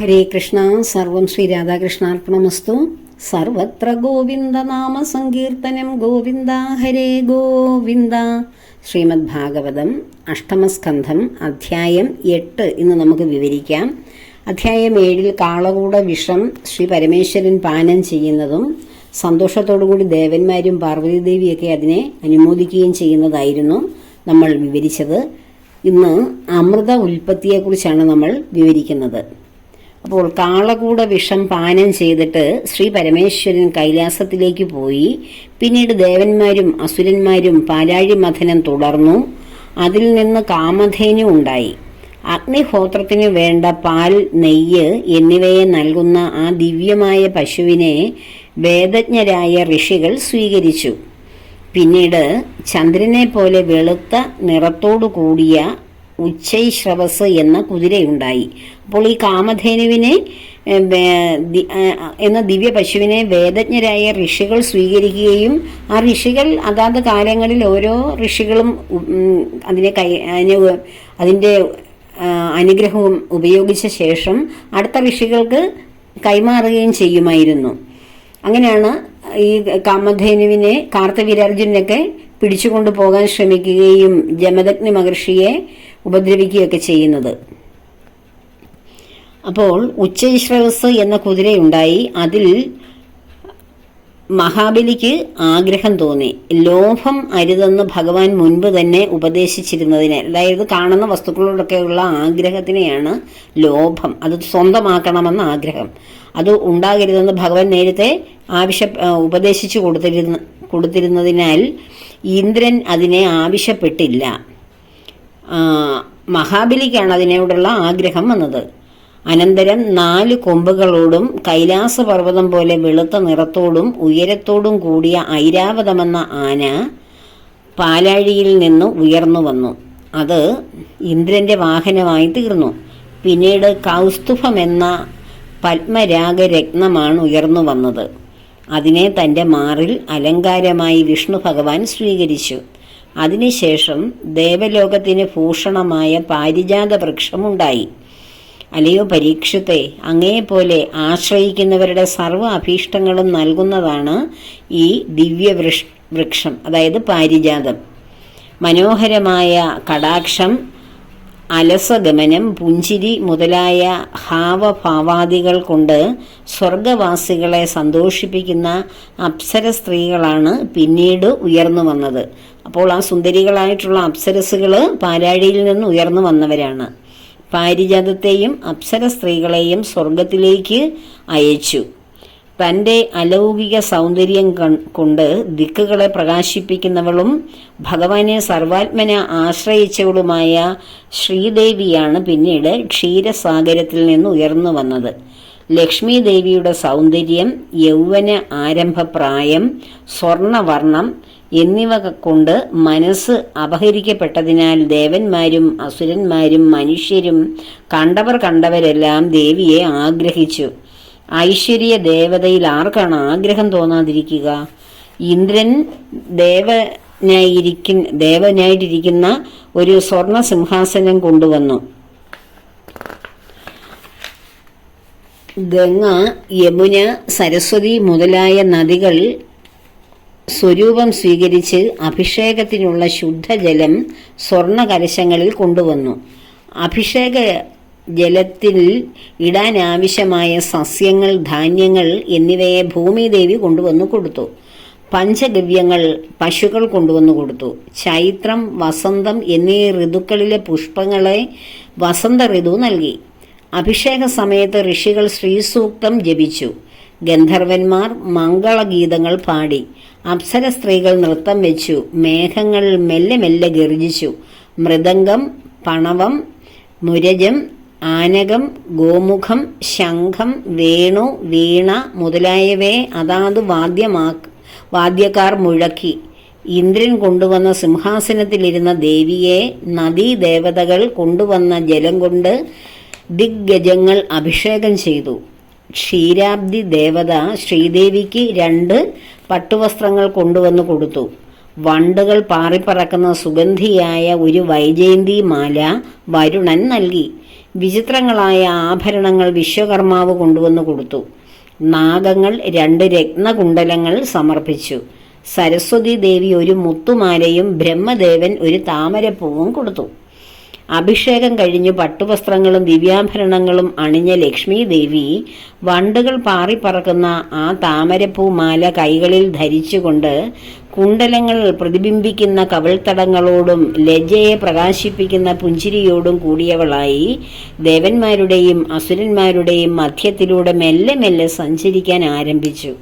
ഹരേ കൃഷ്ണ സർവം ശ്രീ രാധാകൃഷ്ണാർപ്പണമസ്തു. സർവത്ര ഗോവിന്ദ നാമ സങ്കീർത്തനം ഗോവിന്ദ ഹരേ ഗോവിന്ദ. ശ്രീമദ് ഭാഗവതം അഷ്ടമസ്കന്ധം അധ്യായം എട്ട് ഇന്ന് നമുക്ക് വിവരിക്കാം. അധ്യായം ഏഴിൽ കാളകൂട വിഷം ശ്രീ പരമേശ്വരൻ പാനം ചെയ്യുന്നതും സന്തോഷത്തോടുകൂടി ദേവന്മാരും പാർവതീദേവിയൊക്കെ അതിനെ അനുമോദിക്കുകയും ചെയ്യുന്നതായിരുന്നു നമ്മൾ വിവരിച്ചത്. ഇന്ന് അമൃത ഉൽപ്പത്തിയെക്കുറിച്ചാണ് നമ്മൾ വിവരിക്കുന്നത്. അപ്പോൾ കാളകൂട വിഷം പാനം ചെയ്തിട്ട് ശ്രീ പരമേശ്വരൻ കൈലാസത്തിലേക്ക് പോയി. പിന്നീട് ദേവന്മാരും അസുരന്മാരും പാലാഴി മഥനം തുടർന്നു. അതിൽ നിന്ന് കാമധേനു ഉണ്ടായി. അഗ്നിഹോത്രത്തിന് വേണ്ട പാൽ നെയ്യ് എന്നിവയെ നൽകുന്ന ആ ദിവ്യമായ പശുവിനെ വേദജ്ഞരായ ഋഷികൾ സ്വീകരിച്ചു. പിന്നീട് ചന്ദ്രനെ പോലെ വെളുത്ത നിറത്തോടു കൂടിയ ഉച്ചൈശ്രവസ് എന്ന കുതിരയുണ്ടായി. അപ്പോൾ ഈ കാമധേനുവിനെ എന്ന ദിവ്യ പശുവിനെ വേദജ്ഞരായ ഋഷികൾ സ്വീകരിക്കുകയും ആ ഋഷികൾ അതാത് കാലങ്ങളിൽ ഓരോ ഋഷികളും അതിനെ കൈ അതിന്റെ അനുഗ്രഹവും ഉപയോഗിച്ച ശേഷം അടുത്ത ഋഷികൾക്ക് കൈമാറുകയും ചെയ്യുമായിരുന്നു. അങ്ങനെയാണ് ഈ കാമധേനുവിനെ കാർത്തവീരാർജുനൊക്കെ പിടിച്ചുകൊണ്ടു പോകാൻ ശ്രമിക്കുകയും ജമദഗ്നി മഹർഷിയെ ഉപദ്രവിക്കുകയൊക്കെ ചെയ്യുന്നത്. അപ്പോൾ ഉച്ചൈശ്രവസ് എന്ന കുതിരയുണ്ടായി. അതിൽ മഹാബലിക്ക് ആഗ്രഹം തോന്നി. ലോഭം അരുതെന്ന് ഭഗവാൻ മുൻപ് തന്നെ ഉപദേശിച്ചിരുന്നതിനെ. അതായത് കാണുന്ന വസ്തുക്കളോടൊക്കെയുള്ള ആഗ്രഹത്തിനെയാണ് ലോഭം. അത് സ്വന്തമാക്കണമെന്ന ആഗ്രഹം. അത് ഉണ്ടാകരുതെന്ന് ഭഗവാൻ നേരത്തെ ആവശ്യ ഉപദേശിച്ചു കൊടുത്തിരുന്ന കൊടുത്തിരുന്നതിനാൽ ഇന്ദ്രൻ അതിനെ ആവശ്യപ്പെട്ടില്ല. മഹാബലിക്കാണ് അതിനോടുള്ള ആഗ്രഹം വന്നത്. അനന്തരം നാല് കൊമ്പുകളോടും കൈലാസപർവതം പോലെ വെളുത്ത നിറത്തോടും ഉയരത്തോടും കൂടിയ ഐരാവതമെന്ന ആന പാലാഴിയിൽ നിന്ന് ഉയർന്നു വന്നു. അത് ഇന്ദ്രന്റെ വാഹനമായി തീർന്നു. പിന്നീട് കൗസ്തുഭമെന്ന പത്മരാഗരത്നമാണ് ഉയർന്നു വന്നത്. അതിനെ തന്റെ മാറിൽ അലങ്കാരമായി വിഷ്ണു ഭഗവാൻ സ്വീകരിച്ചു. അതിനുശേഷം ദേവലോകത്തിന് ഭൂഷണമായ പാരിജാത വൃക്ഷമുണ്ടായി. അല്ലയോ പരീക്ഷത്തെ അങ്ങേപോലെ ആശ്രയിക്കുന്നവരുടെ സർവ അഭീഷ്ടങ്ങളും നൽകുന്നതാണ് ഈ ദിവ്യ വൃക്ഷം അതായത് പാരിജാതം. മനോഹരമായ കടാക്ഷം അലസഗമനം പുഞ്ചിരി മുതലായ ഹാവഭാവാദികൾ കൊണ്ട് സ്വർഗവാസികളെ സന്തോഷിപ്പിക്കുന്ന അപ്സര സ്ത്രീകളാണ് പിന്നീട് ഉയർന്നു വന്നത്. അപ്പോൾ ആ സുന്ദരികളായിട്ടുള്ള അപ്സരസുകൾ പാലാഴിയിൽ നിന്ന് ഉയർന്നു വന്നവരാണ്. പാരിജാതത്തെയും അപ്സര സ്ത്രീകളെയും സ്വർഗത്തിലേക്ക് അയച്ചു. തന്റെ അലൗകിക സൗന്ദര്യം കൊണ്ട് ദിക്കുകളെ പ്രകാശിപ്പിക്കുന്നവളും ഭഗവാനെ സർവാത്മന ആശ്രയിച്ചവളുമായ ശ്രീദേവിയാണ് പിന്നീട് ക്ഷീരസാഗരത്തിൽ നിന്ന് ഉയർന്നു വന്നത്. ലക്ഷ്മി ദേവിയുടെ സൗന്ദര്യം യൗവന ആരംഭപ്രായം സ്വർണവർണം എന്നിവ കൊണ്ട് മനസ്സ് അപഹരിക്കപ്പെട്ടതിനാൽ ദേവന്മാരും അസുരന്മാരും മനുഷ്യരും കണ്ടവർ കണ്ടവരെല്ലാം ദേവിയെ ആഗ്രഹിച്ചു. ഐശ്വര്യ ദേവതയിൽ ആർക്കാണ് ആഗ്രഹം തോന്നാതിരിക്കുക? ഇന്ദ്രൻ ദേവനായിരിക്കുന്ന ദേവനായിട്ടിരിക്കുന്ന ഒരു സ്വർണ സിംഹാസനം കൊണ്ടുവന്നു. ഗംഗ യമുന സരസ്വതി മുതലായ നദികൾ സ്വരൂപം സ്വീകരിച്ച് അഭിഷേകത്തിനുള്ള ശുദ്ധജലം സ്വർണകലശങ്ങളിൽ കൊണ്ടുവന്നു. അഭിഷേക ജലത്തിൽ ഇടാൻ ആവശ്യമായ സസ്യങ്ങൾ ധാന്യങ്ങൾ എന്നിവയെ ഭൂമിദേവി കൊണ്ടുവന്നു കൊടുത്തു. പഞ്ചഗവ്യങ്ങൾ പശുക്കൾ കൊണ്ടുവന്നു കൊടുത്തു. ചൈത്രം വസന്തം എന്നീ ഋതുക്കളിലെ പുഷ്പങ്ങളെ വസന്ത ഋതു നൽകി. അഭിഷേക സമയത്ത് ഋഷികൾ ശ്രീസൂക്തം ജപിച്ചു. ഗന്ധർവന്മാർ മംഗളഗീതങ്ങൾ പാടി. അപ്സര സ്ത്രീകൾ നൃത്തം വെച്ചു. മേഘങ്ങൾ മെല്ലെ മെല്ലെ ഗർജിച്ചു. മൃദംഗം പണവം മുരജം ആനകം ഗോമുഖം ശംഖം വേണു വീണ മുതലായവയെ അതാത് വാദ്യമാ വാദ്യക്കാർ മുഴക്കി. ഇന്ദ്രൻ കൊണ്ടുവന്ന സിംഹാസനത്തിലിരുന്ന ദേവിയെ നദീദേവതകൾ കൊണ്ടുവന്ന ജലം കൊണ്ട് ദിഗ്ഗജങ്ങൾ അഭിഷേകം ചെയ്തു. ക്ഷീരാബ്ദി ദേവത ശ്രീദേവിക്ക് രണ്ട് പട്ടുവസ്ത്രങ്ങൾ കൊണ്ടുവന്നു കൊടുത്തു. വണ്ടുകൾ പാറിപ്പറക്കുന്ന സുഗന്ധിയായ ഒരു വൈജയന്തി മാല വരുണൻ നൽകി. വിചിത്രങ്ങളായ ആഭരണങ്ങൾ വിശ്വകർമാവ് കൊണ്ടുവന്നു കൊടുത്തു. നാഗങ്ങൾ രണ്ട് രത്നകുണ്ടലങ്ങൾ സമർപ്പിച്ചു. സരസ്വതി ദേവി ഒരു മുത്തുമാലയും ബ്രഹ്മദേവൻ ഒരു താമരപ്പൂവും കൊടുത്തു. അഭിഷേകം കഴിഞ്ഞ് പട്ടുവസ്ത്രങ്ങളും ദിവ്യാഭരണങ്ങളും അണിഞ്ഞ ലക്ഷ്മി ദേവി വണ്ടുകൾ പാറിപ്പറക്കുന്ന ആ താമരപ്പൂ മാല കൈകളിൽ ധരിച്ചുകൊണ്ട് കുണ്ടലങ്ങൾ പ്രതിബിംബിക്കുന്ന കവിൾത്തടങ്ങളോടും ലജ്ജയെ പ്രകാശിപ്പിക്കുന്ന പുഞ്ചിരിയോടും കൂടിയവളായി ദേവന്മാരുടെയും അസുരന്മാരുടെയും മധ്യത്തിലൂടെ മെല്ലെ മെല്ലെ സഞ്ചരിക്കാൻ ആരംഭിച്ചു.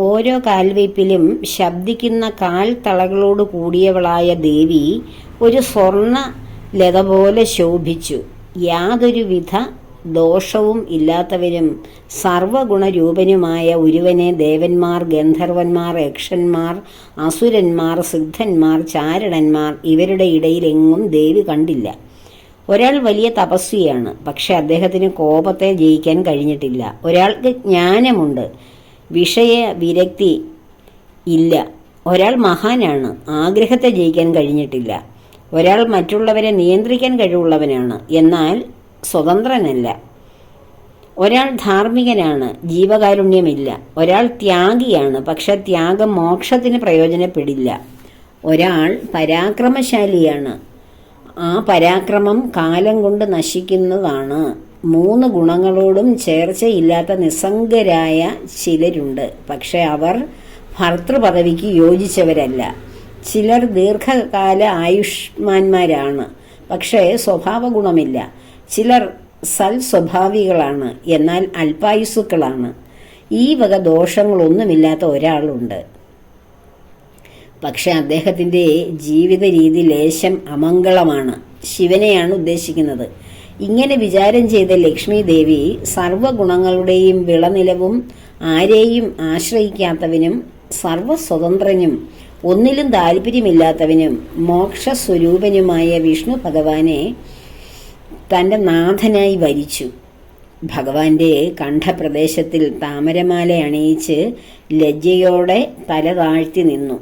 ഓരോ കാൽവയ്പിലും ശബ്ദിക്കുന്ന കാൽ തളകളോട് കൂടിയവളായ ദേവി ഒരു സ്വർണ ലത പോലെ ശോഭിച്ചു. യാതൊരുവിധ ദോഷവും ഇല്ലാത്തവരും സർവഗുണരൂപനുമായ ഒരുവനെ ദേവന്മാർ ഗന്ധർവന്മാർ യക്ഷന്മാർ അസുരന്മാർ സിദ്ധന്മാർ ചാരണന്മാർ ഇവരുടെ ഇടയിലെങ്ങും ദേവി കണ്ടില്ല. ഒരാൾ വലിയ തപസ്വിയാണ് പക്ഷെ അദ്ദേഹത്തിന് കോപത്തെ ജയിക്കാൻ കഴിഞ്ഞിട്ടില്ല. ഒരാൾക്ക് ജ്ഞാനമുണ്ട് വിഷയ വിരക്തി ഇല്ല. ഒരാൾ മഹാനാണ് ആഗ്രഹത്തെ ജയിക്കാൻ കഴിഞ്ഞിട്ടില്ല. ഒരാൾ മറ്റുള്ളവരെ നിയന്ത്രിക്കാൻ കഴിവുള്ളവനാണ്. എന്നാൽ സ്വതന്ത്രനല്ല. ഒരാൾ ധാർമ്മികനാണ് ജീവകാരുണ്യമില്ല. ഒരാൾ ത്യാഗിയാണ് പക്ഷെ ത്യാഗം മോക്ഷത്തിന് പ്രയോജനപ്പെടില്ല. ഒരാൾ പരാക്രമശാലിയാണ്. ആ പരാക്രമം കാലം കൊണ്ട് നശിക്കുന്നതാണ്. മൂന്ന് ഗുണങ്ങളോടും ചേർച്ചയില്ലാത്ത നിസ്സംഗരായ ചിലരുണ്ട്. പക്ഷെ അവർ ഭർത്തൃപദവിക്ക് യോജിച്ചവരല്ല. ചിലർ ദീർഘകാല ആയുഷ്മാന്മാരാണ്. പക്ഷേ സ്വഭാവ ഗുണമില്ല ചിലർ സൽ സ്വഭാവികളാണ് എന്നാൽ അല്പായുസുക്കളാണ് ഈ വക ദോഷങ്ങളൊന്നുമില്ലാത്ത ഒരാളുണ്ട്. പക്ഷെ അദ്ദേഹത്തിന്റെ ജീവിത രീതി ലേശം അമംഗളമാണ്. ശിവനെയാണ് ഉദ്ദേശിക്കുന്നത്. ഇങ്ങനെ വിചാരം ചെയ്ത ലക്ഷ്മി ദേവി സർവഗുണങ്ങളുടെയും വിളനിലവും ആരെയും ആശ്രയിക്കാത്തവനും സർവസ്വതന്ത്രനും ഒന്നിലും താല്പര്യമില്ലാത്തവനും മോക്ഷസ്വരൂപനുമായ വിഷ്ണു ഭഗവാനെ തന്റെ നാഥനായി വരിച്ചു. ഭഗവാന്റെ കണ്ഠപ്രദേശത്തിൽ താമരമാല അണിയിച്ച് ലജ്ജയോടെ തല താഴ്ത്തി നിന്നു.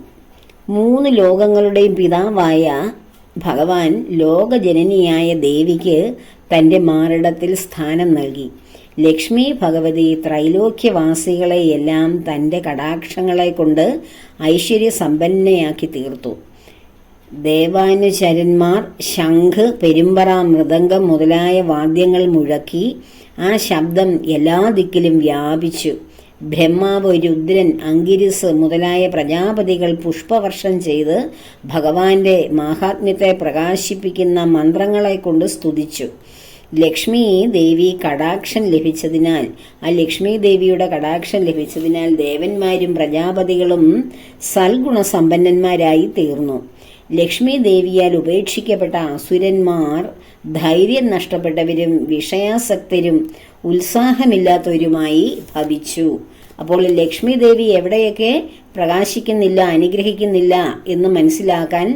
മൂന്ന് ലോകങ്ങളുടെയും പിതാവായ ഭഗവാൻ ലോകജനനിയായ ദേവിക്ക് തന്റെ മാറിടത്തിൽ സ്ഥാനം നൽകി. ലക്ഷ്മി ഭഗവതി ത്രൈലോക്യവാസികളെയെല്ലാം തന്റെ കടാക്ഷങ്ങളെ കൊണ്ട് ഐശ്വര്യസമ്പന്നയാക്കി തീർത്തു. ദേവാനുചരന്മാർ ശംഖ് പെരുമ്പറ മൃദംഗം മുതലായ വാദ്യങ്ങൾ മുഴക്കി ആ ശബ്ദം എല്ലാ ദിക്കിലും വ്യാപിച്ചു. ബ്രഹ്മാവ് രുദ്രൻ അങ്കിരിസ് മുതലായ പ്രജാപതികൾ പുഷ്പവർഷം ചെയ്ത് ഭഗവാന്റെ മാഹാത്മ്യത്തെ പ്രകാശിപ്പിക്കുന്ന മന്ത്രങ്ങളെ കൊണ്ട് സ്തുതിച്ചു. ലക്ഷ്മി ദേവി കടാക്ഷൻ ലഭിച്ചതിനാൽ ആ ലക്ഷ്മി ദേവിയുടെ കടാക്ഷൻ ലഭിച്ചതിനാൽ ദേവന്മാരും പ്രജാപതികളും സൽഗുണസമ്പന്നന്മാരായി തീർന്നു. ലക്ഷ്മി ദേവിയാൽ ഉപേക്ഷിക്കപ്പെട്ട അസുരന്മാർ ധൈര്യം നഷ്ടപ്പെട്ടവരും വിഷയാസക്തരും ഉത്സാഹമില്ലാത്തവരുമായി ഭവിച്ചു. അപ്പോൾ ലക്ഷ്മി ദേവി എവിടെയൊക്കെ പ്രകാശിക്കുന്നില്ല അനുഗ്രഹിക്കുന്നില്ല എന്ന് മനസ്സിലാക്കാൻ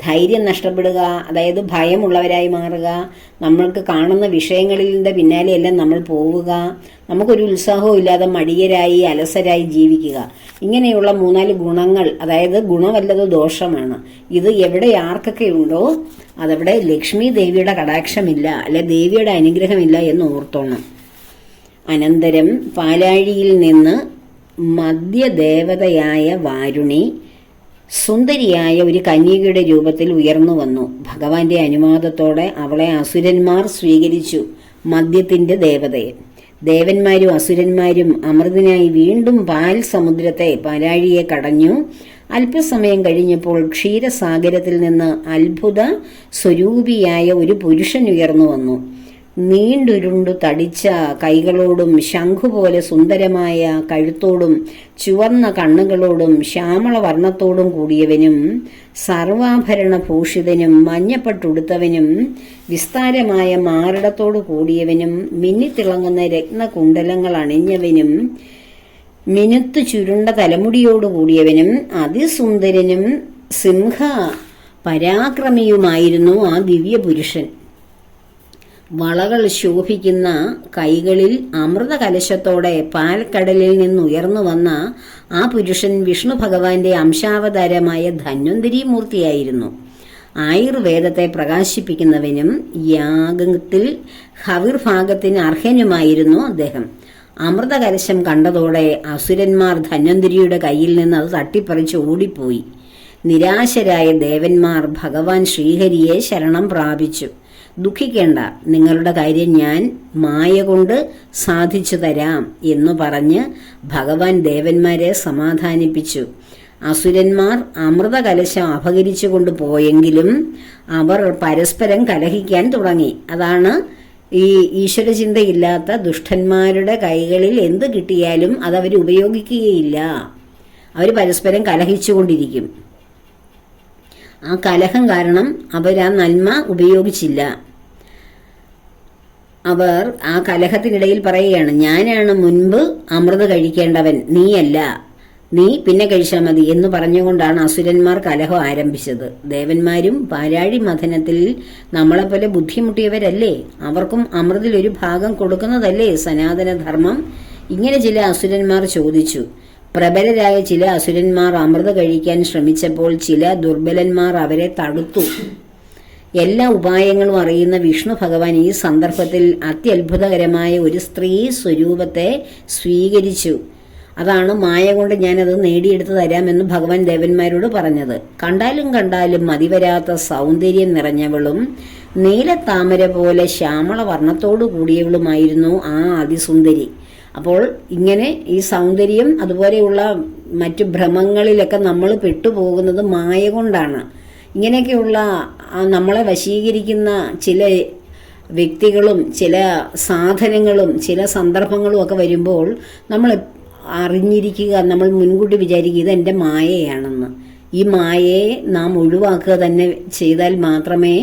ധൈര്യം നഷ്ടപ്പെടുക അതായത് ഭയമുള്ളവരായി മാറുക നമ്മൾക്ക് കാണുന്ന വിഷയങ്ങളിന്റെ പിന്നാലെയെല്ലാം നമ്മൾ പോവുക നമുക്കൊരു ഉത്സാഹവും ഇല്ലാതെ മടിയരായി അലസരായി ജീവിക്കുക. ഇങ്ങനെയുള്ള മൂന്നാൽ ഗുണങ്ങൾ അതായത് ഗുണമല്ലത് ദോഷമാണ്. ഇത് എവിടെ ആർക്കൊക്കെ ഉണ്ടോ അതവിടെ ലക്ഷ്മി ദേവിയുടെ കടാക്ഷമില്ല അല്ലെ ദേവിയുടെ അനുഗ്രഹമില്ല എന്ന് ഓർത്തോണം. അനന്തരം പാലാഴിയിൽ നിന്ന് മധ്യദേവതയായ വാരുണി സുന്ദരിയായ ഒരു കന്യകയുടെ രൂപത്തിൽ ഉയർന്നു വന്നു. ഭഗവാന്റെ അനുവാദത്തോടെ അവളെ അസുരന്മാർ സ്വീകരിച്ചു മദ്യത്തിന്റെ ദേവതയെ. ദേവന്മാരും അസുരന്മാരും അമൃതനായി വീണ്ടും പാൽ സമുദ്രത്തെ പരാഴിയെ കടഞ്ഞു. അല്പസമയം കഴിഞ്ഞപ്പോൾ ക്ഷീരസാഗരത്തിൽ നിന്ന് അത്ഭുത സ്വരൂപിയായ ഒരു പുരുഷൻ ഉയർന്നു വന്നു. നീണ്ടുരുണ്ടു തടിച്ച കൈകളോടും ശംഖുപോലെ സുന്ദരമായ കഴുത്തോടും ചുവന്ന കണ്ണുകളോടും ശ്യാമള വർണത്തോടും കൂടിയവനും സർവാഭരണ ഭൂഷിതനും മഞ്ഞപ്പെട്ടുടുത്തവനും വിസ്താരമായ മാറിടത്തോടു കൂടിയവനും മിന്നിത്തിളങ്ങുന്ന രത്നകുണ്ടലങ്ങൾ അണിഞ്ഞവനും മിനുത്തു ചുരുണ്ട തലമുടിയോടു കൂടിയവനും അതിസുന്ദരനും സിംഹ പരാക്രമിയുമായിരുന്നു ആ ദിവ്യപുരുഷൻ. വളകൾ ശോഭിക്കുന്ന കൈകളിൽ അമൃത കലശത്തോടെ പാൽക്കടലിൽ നിന്നുയർന്നു വന്ന ആ പുരുഷൻ വിഷ്ണു ഭഗവാന്റെ അംശാവതാരമായ ധന്വന്തരി മൂർത്തിയായിരുന്നു. ആയുർവേദത്തെ പ്രകാശിപ്പിക്കുന്നവനും യാഗത്തിൽ ഹവിർഭാഗത്തിന് അർഹനുമായിരുന്നു അദ്ദേഹം. അമൃത കലശം കണ്ടതോടെ അസുരന്മാർ ധന്വന്തരിയുടെ കയ്യിൽ നിന്ന് അത് തട്ടിപ്പറിച്ച് ഓടിപ്പോയി. നിരാശരായ ദേവന്മാർ ഭഗവാൻ ശ്രീഹരിയെ ശരണം പ്രാപിച്ചു. ദുഃഖിക്കേണ്ട. നിങ്ങളുടെ കാര്യം ഞാൻ മായ കൊണ്ട് സാധിച്ചു തരാം എന്നു പറഞ്ഞ് ഭഗവാൻ ദേവന്മാരെ സമാധാനിപ്പിച്ചു. അസുരന്മാർ അമൃത കലശം അപഹരിച്ചുകൊണ്ട് പോയെങ്കിലും അവർ പരസ്പരം കലഹിക്കാൻ തുടങ്ങി. അതാണ് ഈ ഈശ്വരചിന്തയില്ലാത്ത ദുഷ്ടന്മാരുടെ കൈകളിൽ എന്ത് കിട്ടിയാലും അതവർ ഉപയോഗിക്കുകയില്ല. അവർ പരസ്പരം കലഹിച്ചുകൊണ്ടിരിക്കും ആ കലഹം കാരണം അവർ ആ നന്മ ഉപയോഗിച്ചില്ല. അവർ ആ കലഹത്തിനിടയിൽ പറയുകയാണ് ഞാനാണ് മുൻപ് അമൃത് കഴിക്കേണ്ടവൻ നീയല്ല. നീ പിന്നെ കഴിച്ചാൽ മതി എന്ന് പറഞ്ഞുകൊണ്ടാണ് അസുരന്മാർ കലഹം ആരംഭിച്ചത്. ദേവന്മാരും പാരാഴി മഥനത്തിൽ നമ്മളെപ്പോലെ ബുദ്ധിമുട്ടിയവരല്ലേ? അവർക്കും അമൃതിൽ ഒരു ഭാഗം കൊടുക്കുന്നതല്ലേ സനാതനധർമ്മം? ഇങ്ങനെ ചില അസുരന്മാർ ചോദിച്ചു. പ്രബലരായ ചില അസുരന്മാർ അമൃത കഴിക്കാൻ ശ്രമിച്ചപ്പോൾ ചില ദുർബലന്മാർ അവരെ തടുത്തു. എല്ലാ ഉപായങ്ങളും അറിയുന്ന വിഷ്ണു ഭഗവാൻ ഈ സന്ദർഭത്തിൽ അത്യത്ഭുതകരമായ ഒരു സ്ത്രീ സ്വരൂപത്തെ സ്വീകരിച്ചു. അതാണ് മായ കൊണ്ട് ഞാനത് നേടിയെടുത്ത് തരാമെന്ന് ഭഗവാൻ ദേവന്മാരോട് പറഞ്ഞത്. കണ്ടാലും കണ്ടാലും മതിവരാത്ത സൗന്ദര്യം നിറഞ്ഞവളും നീലത്താമര പോലെ ശ്യാമള വർണത്തോടു കൂടിയവളുമായിരുന്നു ആ അതിസുന്ദരി. അപ്പോൾ ഇങ്ങനെ ഈ സൗന്ദര്യം അതുപോലെയുള്ള മറ്റു ഭ്രമങ്ങളിലൊക്കെ നമ്മൾ പെട്ടുപോകുന്നത് മായ കൊണ്ടാണ്. ഇങ്ങനെയൊക്കെയുള്ള നമ്മളെ വശീകരിക്കുന്ന ചില വ്യക്തികളും ചില സാധനങ്ങളും ചില സന്ദർഭങ്ങളും ഒക്കെ വരുമ്പോൾ നമ്മൾ അറിഞ്ഞിരിക്കുക നമ്മൾ മുൻകൂട്ടി വിചാരിക്കുക ഇത് എന്റെ മായയാണെന്ന്. ഈ മായയെ നാം ഒഴിവാക്കുക തന്നെ ചെയ്താൽ മാത്രമേ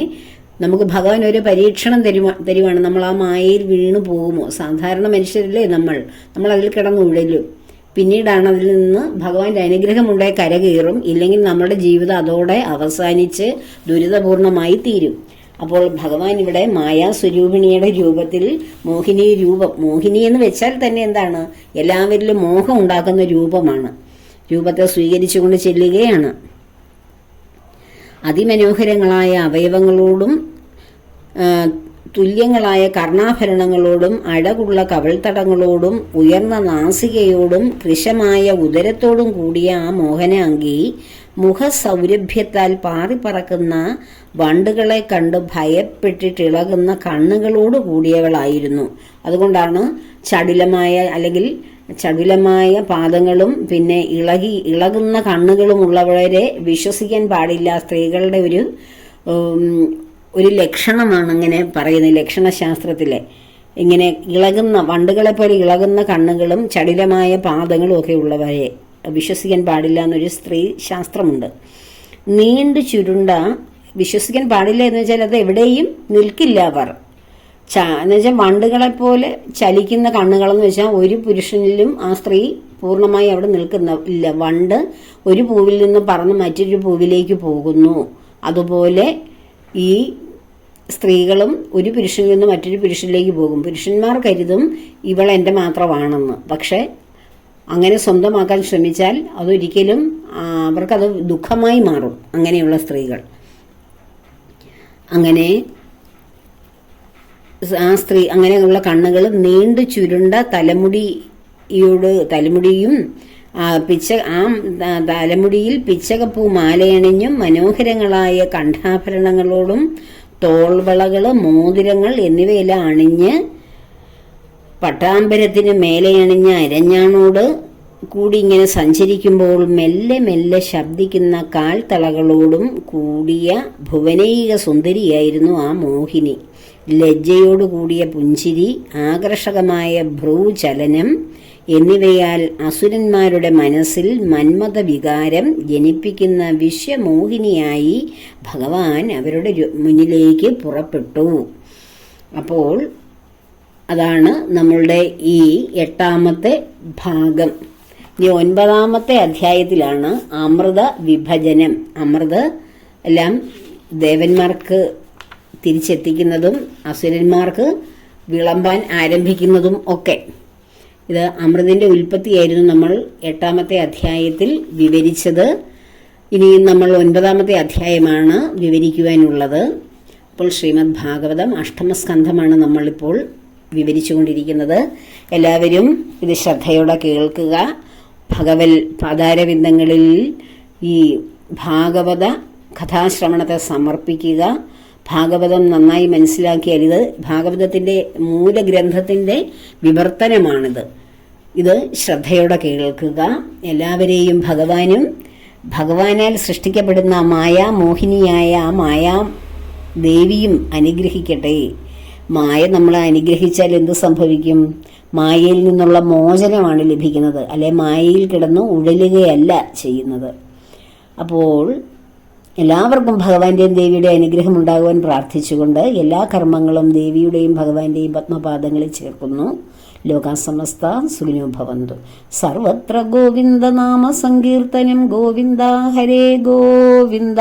നമുക്ക് ഭഗവാൻ ഒരു പരീക്ഷണം തരുവാ തരുവാണ്. നമ്മൾ ആ മായയിൽ വീണു പോകുമോ? സാധാരണ മനുഷ്യരല്ലേ നമ്മൾ? നമ്മൾ അതിൽ കിടന്നു ഉഴലും. പിന്നീടാണ് അതിൽ നിന്ന് ഭഗവാന്റെ അനുഗ്രഹമുണ്ടായി കരകയറും ഇല്ലെങ്കിൽ നമ്മുടെ ജീവിതം അതോടെ അവസാനിച്ച് ദുരിതപൂർണമായി തീരും. അപ്പോൾ ഭഗവാൻ ഇവിടെ മായാസ്വരൂപിണിയുടെ രൂപത്തിൽ മോഹിനി രൂപം. മോഹിനി എന്ന് വെച്ചാൽ തന്നെ എന്താണ്? എല്ലാവരിലും മോഹം ഉണ്ടാക്കുന്ന രൂപമാണ്. രൂപത്തെ സ്വീകരിച്ചുകൊണ്ട് ചെല്ലുകയാണ്. അതിമനോഹരങ്ങളായ അവയവങ്ങളോടും തുല്യങ്ങളായ കർണാഭരണങ്ങളോടും അഴകുള്ള കവിൾത്തടങ്ങളോടും ഉയർന്ന നാസികയോടും കൃശമായ ഉദരത്തോടും കൂടിയ ആ മോഹനാംഗി മുഖസൗരഭ്യത്താൽ പാറിപ്പറക്കുന്ന വണ്ടുകളെ കണ്ട് ഭയപ്പെട്ടിട്ടിളകുന്ന കണ്ണുകളോട് കൂടിയവളായിരുന്നു. അതുകൊണ്ടാണ് ചടുലമായ അല്ലെങ്കിൽ ചടുലമായ പാദങ്ങളും പിന്നെ ഇളകി ഇളകുന്ന കണ്ണുകളും ഉള്ളവരെ വിശ്വസിക്കാൻ പാടില്ല സ്ത്രീകളുടെ ഒരു ഒരു ലക്ഷണമാണ് അങ്ങനെ പറയുന്നത് ലക്ഷണശാസ്ത്രത്തിലെ. ഇങ്ങനെ ഇളകുന്ന വണ്ടുകളെ പോലെ ഇളകുന്ന കണ്ണുകളും ചടിലമായ പാദങ്ങളും ഒക്കെ ഉള്ളവരെ വിശ്വസിക്കാൻ പാടില്ല എന്നൊരു സ്ത്രീ ശാസ്ത്രമുണ്ട്. നീണ്ടു ചുരുണ്ട വിശ്വസിക്കാൻ പാടില്ല എന്ന് വെച്ചാൽ അത് എവിടെയും നിൽക്കില്ല അവർ. ച എന്ന് വെച്ചാൽ വണ്ടുകളെ പോലെ ചലിക്കുന്ന കണ്ണുകളെന്ന് വെച്ചാൽ ഒരു പുരുഷനിലും ആ സ്ത്രീ പൂർണമായി അവിടെ നിൽക്കുന്ന ഇല്ല. വണ്ട് ഒരു പൂവിൽ നിന്ന് പറന്ന് മറ്റൊരു പൂവിലേക്ക് പോകുന്നു. അതുപോലെ ഈ സ്ത്രീകളും ഒരു പുരുഷനിൽ നിന്ന് മറ്റൊരു പുരുഷനിലേക്ക് പോകും. പുരുഷന്മാർ കരുതും ഇവൾ എന്റെ മാത്രമാണെന്ന്. പക്ഷേ അങ്ങനെ സ്വന്തമാക്കാൻ ശ്രമിച്ചാൽ അതൊരിക്കലും അവർക്കത് ദുഃഖമായി മാറും അങ്ങനെയുള്ള സ്ത്രീകൾ. അങ്ങനെ ആ സ്ത്രീ അങ്ങനെയുള്ള കണ്ണുകൾ നീണ്ടു ചുരുണ്ട തലമുടിയോട് തലമുടിയും പിച്ച ആ തലമുടിയിൽ പിച്ചകപ്പൂ മാലയണിഞ്ഞും മനോഹരങ്ങളായ കണ്ഠാഭരണങ്ങളോടും തോൾവളകൾ മോതിരങ്ങൾ എന്നിവയെല്ലാം അണിഞ്ഞ് പട്ടാമ്പരത്തിന് മേലെയണിഞ്ഞ അരഞ്ഞാണോട് കൂടി ഇങ്ങനെ സഞ്ചരിക്കുമ്പോൾ മെല്ലെ മെല്ലെ ശബ്ദിക്കുന്ന കാൽത്തളകളോടും കൂടിയ ഭുവനൈക സുന്ദരിയായിരുന്നു ആ മോഹിനി. ലജ്ജയോടു കൂടിയ പുഞ്ചിരി ആകർഷകമായ ഭ്രൂചലനം എന്നിവയാൽ അസുരന്മാരുടെ മനസ്സിൽ മന്മത വികാരം ജനിപ്പിക്കുന്ന വിശ്വമോഹിനിയായി ഭഗവാൻ അവരുടെ മുന്നിലേക്ക് പുറപ്പെട്ടു. അപ്പോൾ അതാണ് നമ്മളുടെ ഈ എട്ടാമത്തെ ഭാഗം. ഇനി ഒൻപതാമത്തെ അധ്യായത്തിലാണ് അമൃത വിഭജനം. അമൃത എല്ലാം ദേവന്മാർക്ക് തിരിച്ചെത്തിക്കുന്നതും അസുരന്മാർക്ക് വിളമ്പാൻ ആരംഭിക്കുന്നതും ഒക്കെ. ഇത് അമൃതിന്റെ ഉൽപ്പത്തിയായിരുന്നു നമ്മൾ എട്ടാമത്തെ അധ്യായത്തിൽ വിവരിച്ചത്. ഇനി നമ്മൾ ഒൻപതാമത്തെ അധ്യായമാണ് വിവരിക്കുവാനുള്ളത്. അപ്പോൾ ശ്രീമദ് ഭാഗവതം അഷ്ടമസ്കന്ധമാണ് നമ്മളിപ്പോൾ വിവരിച്ചുകൊണ്ടിരിക്കുന്നത്. എല്ലാവരും ഇത് ശ്രദ്ധയോടെ കേൾക്കുക. ഭഗവൽ പാതാരവിന്ദങ്ങളിൽ ഈ ഭാഗവത കഥാശ്രവണത്തെ സമർപ്പിക്കുക. ഭാഗവതം നന്നായി മനസ്സിലാക്കിയാൽ ഇത് ഭാഗവതത്തിന്റെ മൂലഗ്രന്ഥത്തിന്റെ വിവർത്തനമാണിത്. ഇത് ശ്രദ്ധയോടെ കേൾക്കുക. എല്ലാവരെയും ഭഗവാനും ഭഗവാനാൽ സൃഷ്ടിക്കപ്പെടുന്ന മായാമോഹിനിയായ ആ മായാ ദേവിയും അനുഗ്രഹിക്കട്ടെ. മായ നമ്മളെ അനുഗ്രഹിച്ചാൽ എന്ത് സംഭവിക്കും? മായയിൽ നിന്നുള്ള മോചനമാണ് ലഭിക്കുന്നത്. അല്ലെ മായയിൽ കിടന്ന് ഉഴലുകയല്ല ചെയ്യുന്നത്. അപ്പോൾ എല്ലാവർക്കും ഭഗവാന്റെയും ദേവിയുടെ അനുഗ്രഹം ഉണ്ടാകുവാൻ പ്രാർത്ഥിച്ചുകൊണ്ട് എല്ലാ കർമ്മങ്ങളും ദേവിയുടെയും ഭഗവാന്റെയും പത്മപാദങ്ങളിൽ ചേർക്കുന്നു. ലോകാസമസ്ത സുഖിനോ ഭവന്തു. സർവത്ര ഗോവിന്ദ നാമ സങ്കീർത്തനം ഗോവിന്ദ ഹരേ ഗോവിന്ദ.